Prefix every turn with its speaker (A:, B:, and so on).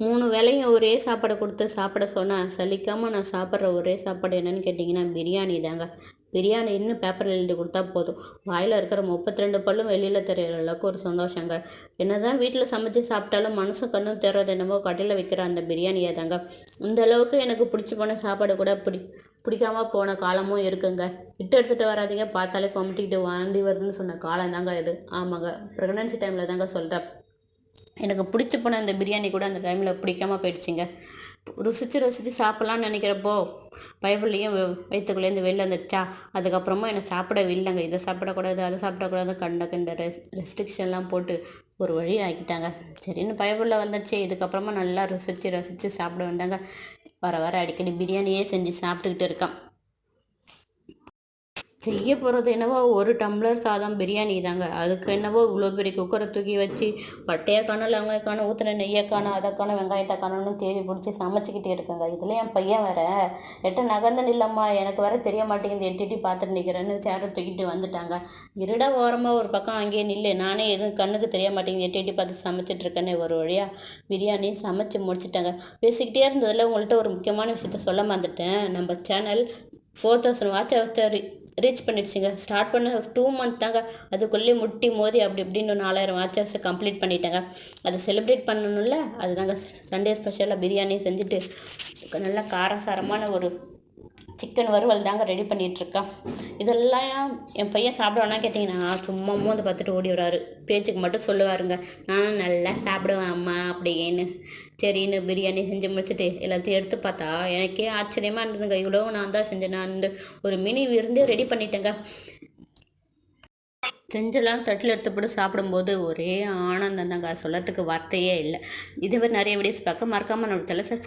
A: மூணு வேளையும் ஒரே சாப்பாடை கொடுத்து சாப்பிட சொன்னால் சலிக்காமல் நான் சாப்பிட்ற ஒரே சாப்பாடு என்னன்னு கேட்டிங்கன்னா பிரியாணி தாங்க. பிரியாணி இன்னும் பேப்பரில் எழுதி கொடுத்தா போதும். வாயில் இருக்கிற முப்பத்தி ரெண்டு பல்லும் வெளியில் தெரியற அளவுக்கு ஒரு சந்தோஷங்க. என்னதான் வீட்டில் சமைச்சு சாப்பிட்டாலும் மனசு கண்ணும் தெரியறது என்னமோ கடையில் வைக்கிற அந்த பிரியாணியை தாங்க. இந்த அளவுக்கு எனக்கு பிடிச்சி போன சாப்பாடு கூட பிடி பிடிக்காம போன காலமும் இருக்குங்க. விட்டு எடுத்துகிட்டு வராதீங்க பார்த்தாலே கொமட்டிக்கிட்டு வாந்தி வருதுன்னு சொன்ன காலம் தாங்க இது. ஆமாங்க. ப்ரெக்னன்சி டைமில் தாங்க சொல்கிறேன் எனக்கு பிடிச்சி போன அந்த பிரியாணி கூட அந்த டைமில் பிடிக்காம போயிடுச்சுங்க. ருசித்து ருசித்து சாப்பிட்லான்னு நினைக்கிறப்போ பைபிள்லேயும் வயிற்றுக்குள்ளேருந்து வெளில வந்துச்சா அதுக்கப்புறமா என்னை சாப்பிட இல்லைங்க. இதை சாப்பிடக்கூடாது அதை சாப்பிடக்கூடாது கண்ட கண்ட ரெஸ் ரெஸ்ட்ரிக்ஷன்லாம் போட்டு ஒரு வழி ஆக்கிட்டாங்க. சரின்னு பைபிளில் வந்துச்சு இதுக்கப்புறமா நல்லா ருசித்து ரசித்து சாப்பிட வந்தாங்க. வர வர அடிக்கடி பிரியாணியே செஞ்சு சாப்பிட்டுக்கிட்டு இருக்கான். செய்ய போகிறது என்னவோ ஒரு டம்ளர் சாதம் பிரியாணி தாங்க. அதுக்கு என்னவோ இவ்வளோ பெரிய குக்கரை தூக்கி வச்சு பட்டையை காணும் லவங்காய காணும் ஊற்றுன நெய்யை காணும் அதை காணும் வெங்காயத்தை காணும்னு தேடி பிடிச்சி சமைச்சிக்கிட்டே இருக்காங்க. இதில் என் பையன் வேற எட்ட நகர்ந்து நில்லம்மா எனக்கு வேற தெரிய மாட்டேங்குது எட்டி எட்டி பார்த்துட்டு நிற்கிறேன்னு சேரை தூக்கிட்டு வந்துட்டாங்க. இருடா ஓரமாக ஒரு பக்கம் அங்கேயே நில்லு நானே எதுவும் கண்ணுக்கு தெரிய மாட்டேங்குது எட்டி எட்டி பார்த்து சமைச்சிட்டு இருக்கேன்னு ஒரு வழியாக பிரியாணி சமைச்சு முடிச்சிட்டாங்க. பேசிக்கிட்டே இருந்ததில் உங்கள்கிட்ட ஒரு முக்கியமான விஷயத்த சொல்ல மறந்துட்டேன். நம்ம channel four thousand watch hour reach பண்ணிடுச்சுங்க. Start பண்ண டூ மந்த் தாங்க. அதுக்குள்ளே முட்டி மோதி அப்படி இப்படின்னு நாலாயிரம் வாட்சர்ஸை கம்ப்ளீட் பண்ணிட்டேங்க. அதை செலிப்ரேட் பண்ணணும்ல? அதுதாங்க சண்டே ஸ்பெஷலாக பிரியாணி செஞ்சுட்டு நல்லா காரசாரமான ஒரு சிக்கன் வறுவல் தாங்க ரெடி பண்ணிகிட்ருக்கேன் இதெல்லாம் என் பையன் சாப்பிடுவானா கேட்டிங்கன்னா சும்மா அதை பார்த்துட்டு ஓடி வராரு. பேச்சுக்கு மட்டும் சொல்லுவாருங்க. நான் நல்லா சாப்பிடுவேன் அம்மா அப்படின்னு சரின்னு பிரியாணி செஞ்சு முடிச்சுட்டு எல்லாத்தையும் எடுத்து பார்த்தா எனக்கே ஆச்சரியமாக இருந்ததுங்க. இவ்வளோ நான் தான் செஞ்சேன். நான் இந்த ஒரு மினி விருந்தே ரெடி பண்ணிட்டேங்க. செஞ்செல்லாம் தட்டில் எடுத்து போட்டு சாப்பிடும்போது ஒரே ஆனந்தம் தாங்க சொல்லத்துக்கு வார்த்தையே இல்லை. இதுவே நிறைய வீடியோஸ் பார்க்க மறக்காமல் நம்ம சப்ஸ்கிரைப்